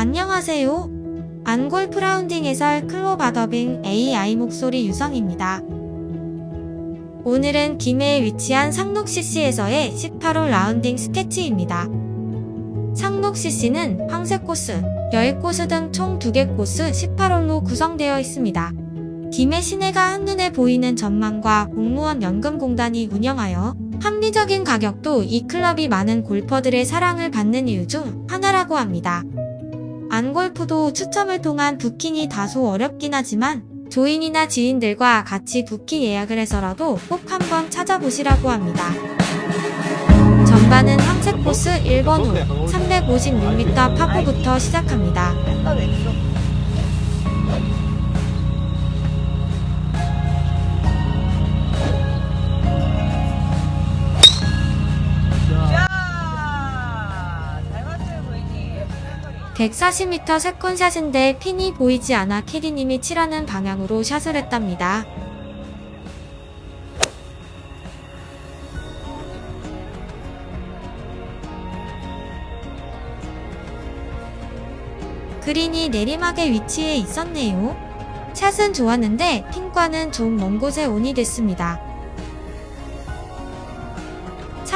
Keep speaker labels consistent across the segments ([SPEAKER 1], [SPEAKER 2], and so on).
[SPEAKER 1] 안녕하세요. 안골프 라운딩 해설 클로바더빙 AI 목소리 유성입니다. 오늘은 김해에 위치한 상록CC에서의 18홀 라운딩 스케치입니다. 상록CC는 황색 코스, 여의 코스 등 총 2개 코스 18홀로 구성되어 있습니다. 김해 시내가 한눈에 보이는 전망과 공무원 연금공단이 운영하여 합리적인 가격도 이 클럽이 많은 골퍼들의 사랑을 받는 이유 중 하나라고 합니다. 안골프도 추첨을 통한 부킹이 다소 어렵긴 하지만 조인이나 지인들과 같이 부킹 예약을 해서라도 꼭 한번 찾아보시라고 합니다. 전반은 황색 코스 1번 홀 356m 파포부터 시작합니다. 140m 세컨샷인데 핀이 보이지 않아 캐디님이 칠하는 방향으로 샷을 했답니다. 그린이 내리막에 위치해 있었네요. 샷은 좋았는데 핀과는 좀 먼 곳에 온이 됐습니다.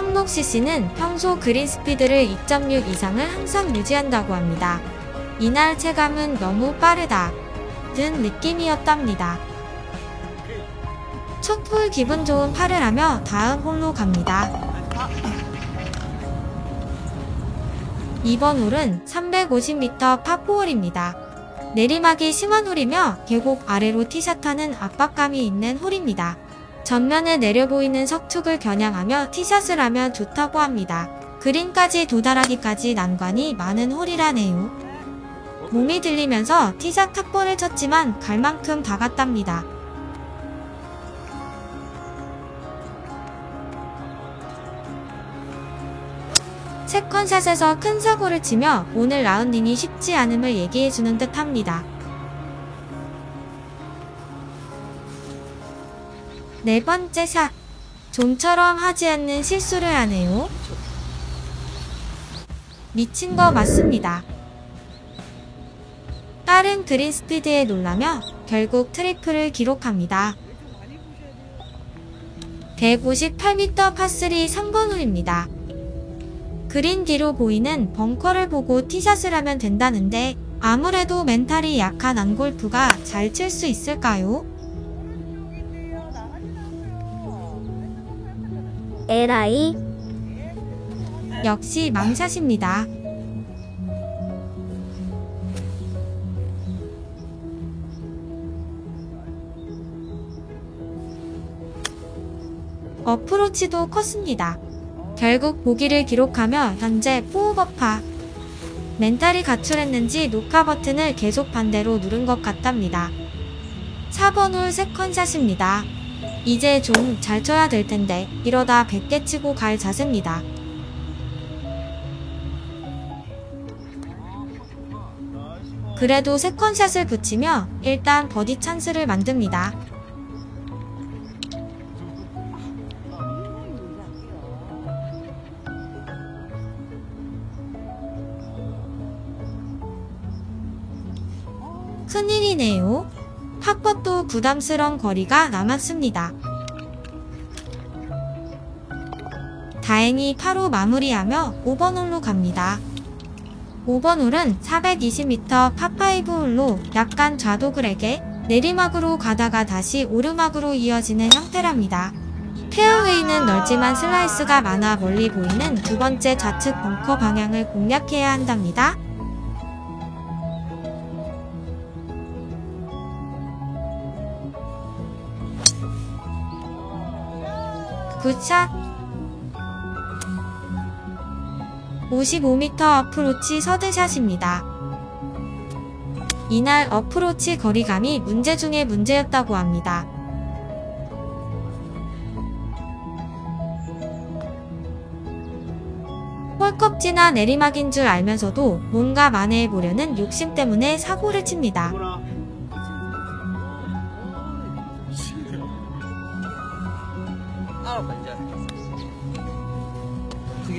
[SPEAKER 1] 삼록 CC는 평소 그린 스피드를 2.6 이상을 항상 유지한다고 합니다. 이날 체감은 너무 빠르다. 든 느낌이었답니다. 첫홀 기분 좋은 팔을 하며 다음 홀로 갑니다. 이번 홀은 350m 파4홀입니다. 내리막이 심한 홀이며 계곡 아래로 티샷하는 압박감이 있는 홀입니다. 전면에 내려 보이는 석축을 겨냥하며 티샷을 하면 좋다고 합니다. 그린까지 도달하기까지 난관이 많은 홀이라네요. 몸이 들리면서 티샷 탑볼을 쳤지만 갈 만큼 다 갔답니다. 세컨샷에서 큰 사고를 치며 오늘 라운딩이 쉽지 않음을 얘기해주는 듯 합니다. 네 번째 샷. 좀처럼 하지 않는 실수를 하네요. 미친 거 맞습니다. 빠른 그린 스피드에 놀라며 결국 트리플을 기록합니다. 158m 파3 3번 홀입니다. 그린 뒤로 보이는 벙커를 보고 티샷을 하면 된다는데 아무래도 멘탈이 약한 안골프가 잘 칠 수 있을까요?
[SPEAKER 2] 에라이
[SPEAKER 1] 역시 망샷입니다. 어프로치도 컸습니다. 결국 보기를 기록하며 현재 4오버파. 멘탈이 가출했는지 녹화 버튼을 계속 반대로 누른 것 같답니다. 4번 홀 세컨샷입니다. 이제 좀 잘 쳐야 될 텐데 이러다 100개 치고 갈 자세입니다. 그래도 세컨샷을 붙이며 일단 버디 찬스를 만듭니다. 큰일이네요. 팝것도 부담스러운 거리가 남았습니다. 다행히 8호 마무리하며 5번 홀로 갑니다. 5번 홀은 420m 파5 홀로 약간 좌도그렉에 내리막으로 가다가 다시 오르막으로 이어지는 형태랍니다. 페어웨이는 넓지만 슬라이스가 많아 멀리 보이는 두 번째 좌측 벙커 방향을 공략해야 한답니다. 굿샷 55m 어프로치 서드샷입니다. 이날 어프로치 거리감이 문제 중에 문제였다고 합니다. 홀컵지나 내리막인 줄 알면서도 뭔가 만회해 보려는 욕심 때문에 사고를 칩니다.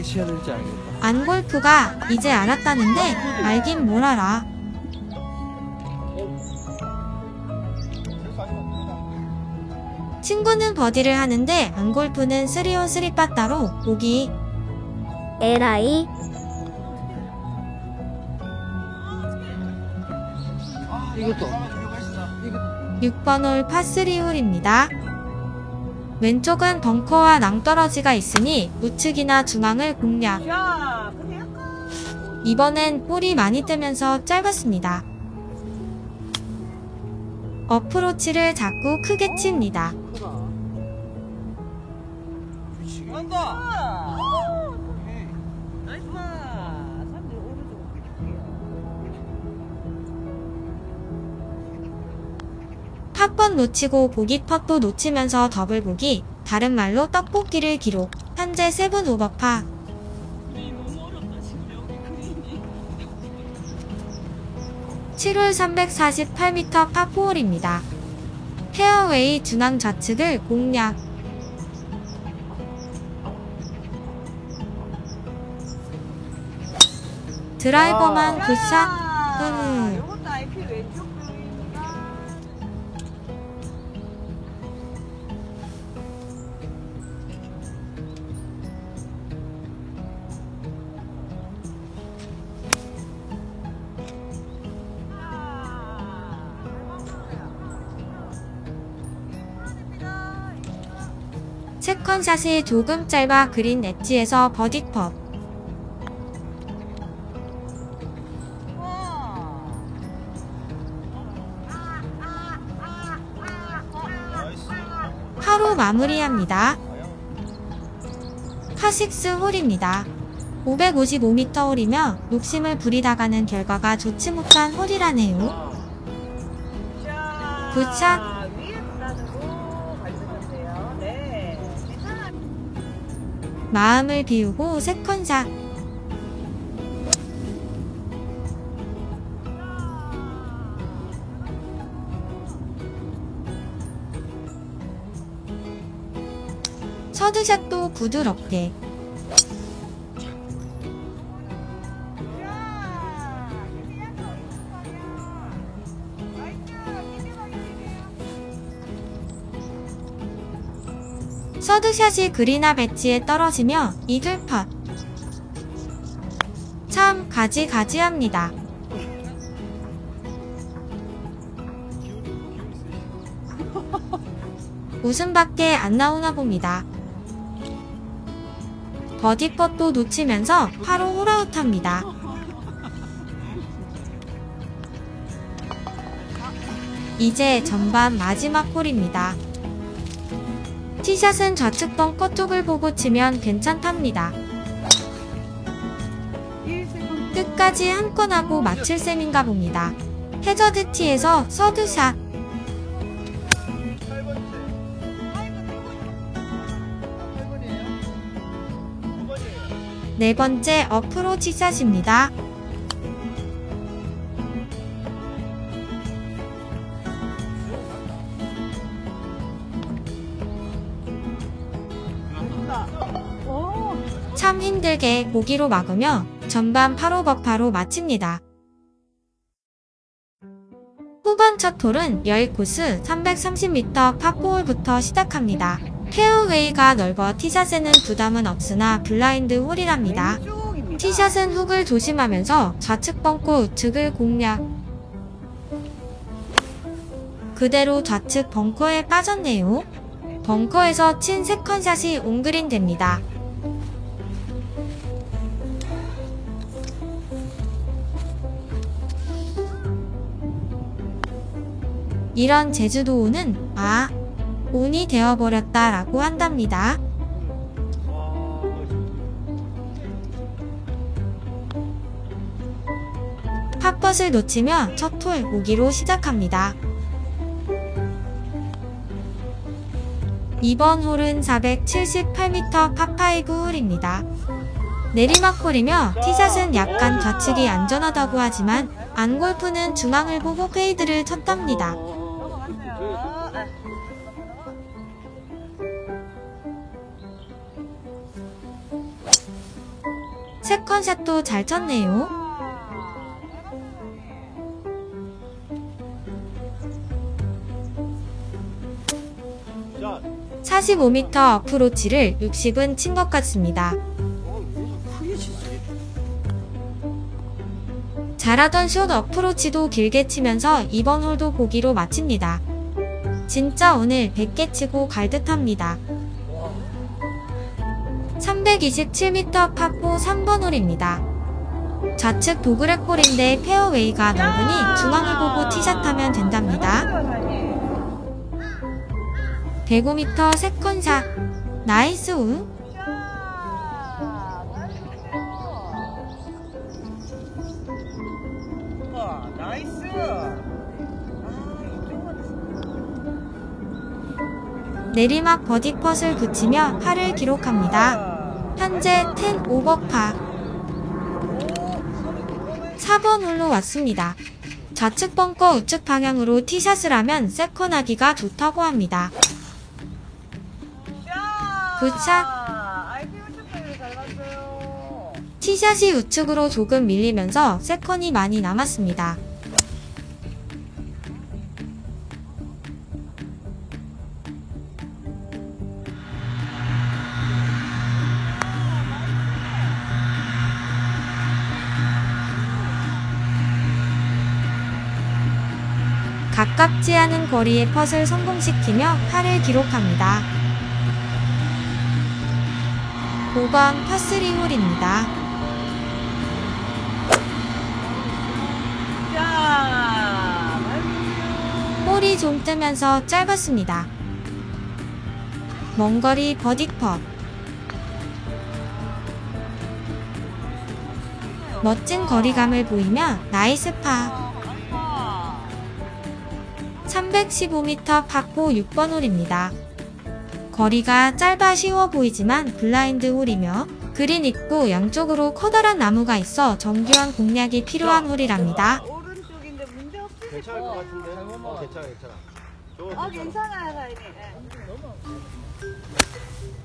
[SPEAKER 3] 어떻게 시야 될지 알겠다.
[SPEAKER 1] 안 골프가 이제 알았다는데 알긴 뭘 알아. 친구는 버디를 하는데 안 골프는 3온 3파 따로 보기
[SPEAKER 2] 에라이
[SPEAKER 1] 6번 홀 파3 홀입니다. 왼쪽은 벙커와 낭떠러지가 있으니 우측이나 중앙을 공략. 이번엔 볼이 많이 뜨면서 짧았습니다. 어프로치를 자꾸 크게 칩니다. 팝번 놓치고 보기 펫도 놓치면서 더블 보기, 다른 말로 떡볶이를 기록. 현재 세븐 오버파.
[SPEAKER 4] 그림이 너무 어렵다 지금 여기 그림이.
[SPEAKER 1] 7홀 348m 파4홀입니다. 페어웨이 중앙 좌측을 공략. 드라이버만 굿샷. 음. 세컨샷이 조금 짧아 그린 엣지에서 버디 펫. 하루 마무리합니다. 파6 홀입니다. 555m 홀이며 욕심을 부리다가는 결과가 좋지 못한 홀이라네요. 굿샷. 마음을 비우고 세컨샷. 서드샷도 부드럽게. 서드샷이 그린 앞 엣지에 떨어지며 이글 팟. 참 가지가지합니다. 웃음밖에 안 나오나 봅니다. 버디 펫도 놓치면서 바로 홀아웃합니다. 이제 전반 마지막 홀입니다. 티샷은 좌측 벙커 쪽을 보고 치면 괜찮답니다. 끝까지 한 건 하고 마칠 셈인가 봅니다. 해저드 티에서 서드샷. 네 번째 어프로치 샷입니다. 힘들게 보기로 막으며 전반 8오버파로 마칩니다. 후반 첫 홀은 10코스 330m 파4홀부터 시작합니다. 페어웨이가 넓어 티샷에는 부담은 없으나 블라인드 홀이랍니다. 티샷은 훅을 조심하면서 좌측 벙커 우측을 공략. 그대로 좌측 벙커에 빠졌네요. 벙커에서 친 세컨샷이 옹그린 됩니다. 이런 제주도오는 아, 운이 되어버렸다 라고 한답니다. 팝벗을 놓치며 첫홀 오기로 시작합니다. 이번 홀은 478m 파5 홀입니다. 내리막 홀이며 티샷은 약간 좌측이 안전하다고 하지만 안골프는 중앙을 보고 페이드를 쳤답니다. 세컨샷도 잘 쳤네요.
[SPEAKER 3] 자,
[SPEAKER 1] 45m 어프로치를 60은 친 것 같습니다. 잘하던 숏 어프로치도 길게 치면서 이번 홀도 보기로 마칩니다. 진짜 오늘 100개 치고 갈 듯합니다. 327m 파4 3번 홀입니다. 좌측 도그렉 홀인데 페어웨이가 넓으니 중앙을 보고 티샷하면 된답니다. 105m 세컨샷 나이스 우 내리막 버디 펫을 붙이며 파를 기록합니다. 현재 10 오버파 4번 홀로 왔습니다. 좌측 벙커 우측 방향으로 티샷을 하면 세컨하기가 좋다고 합니다. 굿샷. 티샷이 우측으로 조금 밀리면서 세컨이 많이 남았습니다. 가깝지 않은 거리의 펫을 성공시키며 파를 기록합니다. 5번 파3 홀입니다.
[SPEAKER 4] 자
[SPEAKER 1] 볼이 좀 뜨면서 짧았습니다. 먼 거리 버디 펫. 멋진 거리감을 보이며 나이스 파. 315m 파포 6번 홀입니다. 거리가 짧아 쉬워 보이지만 블라인드 홀이며 그린 있고 양쪽으로 커다란 나무가 있어 정교한 공략이 필요한 홀이랍니다.
[SPEAKER 4] 오른쪽인데 문제 없으실
[SPEAKER 3] 괜찮을 것
[SPEAKER 4] 거.
[SPEAKER 3] 같은데. 어, 괜찮아,
[SPEAKER 4] 괜찮아.
[SPEAKER 3] 괜찮아.
[SPEAKER 4] 괜찮아요 사장님 예.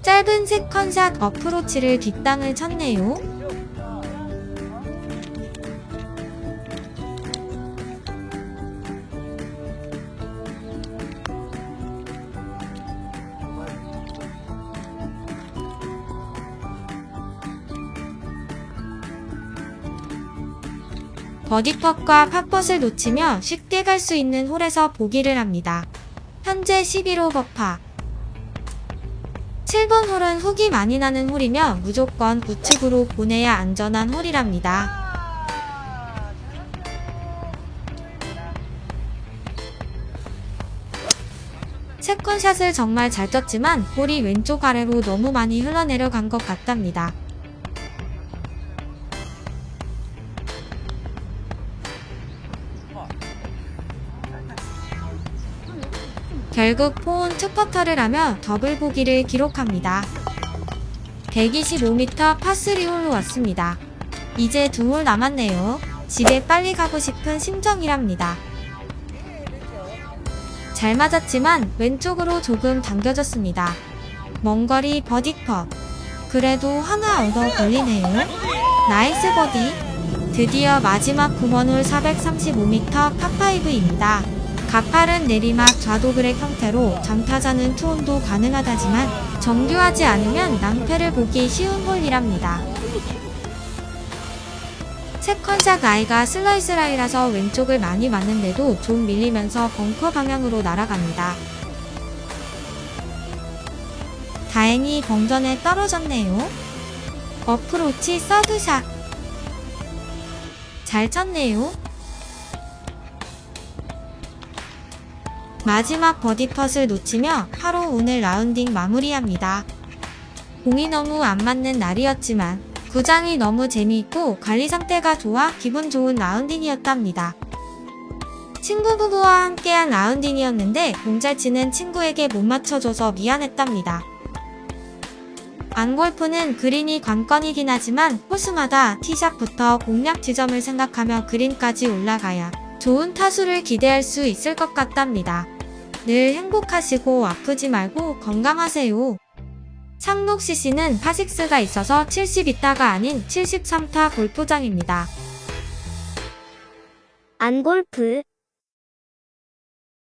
[SPEAKER 1] 짧은 세컨샷 어프로치를 뒷땅을 쳤네요. 버디펫과 팟펫을 놓치며 쉽게 갈 수 있는 홀에서 보기를 합니다. 현재 11오버파. 7번 홀은 훅이 많이 나는 홀이며 무조건 우측으로 보내야 안전한 홀이랍니다.
[SPEAKER 4] 아,
[SPEAKER 1] 세컨샷을 정말 잘 쳤지만 볼이 왼쪽 아래로 너무 많이 흘러내려간 것 같답니다. 결국 포온 투퍼터를 하며 더블 보기를 기록합니다. 125m 파3 홀로 왔습니다. 이제 두 홀 남았네요. 집에 빨리 가고 싶은 심정이랍니다. 잘 맞았지만 왼쪽으로 조금 당겨졌습니다. 먼 거리 버디퍼. 그래도 하나 얻어 걸리네요. 나이스 버디. 드디어 마지막 9번 홀 435m 파5입니다. 가파른 내리막 좌도그렉 형태로 장타자는 투혼도 가능하다지만 정교하지 않으면 낭패를 보기 쉬운 홀이랍니다. 세컨샷 아이가 슬라이스 라이라서 왼쪽을 많이 맞는데도 좀 밀리면서 벙커 방향으로 날아갑니다. 다행히 벙전에 떨어졌네요. 어프로치 서드샷. 잘 쳤네요. 마지막 버디펫을 놓치며 하루 오늘 라운딩 마무리합니다. 공이 너무 안 맞는 날이었지만 구장이 너무 재미있고 관리 상태가 좋아 기분 좋은 라운딩이었답니다. 친구 부부와 함께한 라운딩이었는데 공 잘 치는 친구에게 못 맞춰줘서 미안했답니다. 안골프는 그린이 관건이긴 하지만 호수마다 티샷부터 공략 지점을 생각하며 그린까지 올라가야 좋은 타수를 기대할 수 있을 것 같답니다. 늘 행복하시고 아프지 말고 건강하세요. 상록 CC는 파6가 있어서 72타가 아닌 73타 골프장입니다.
[SPEAKER 2] 안골프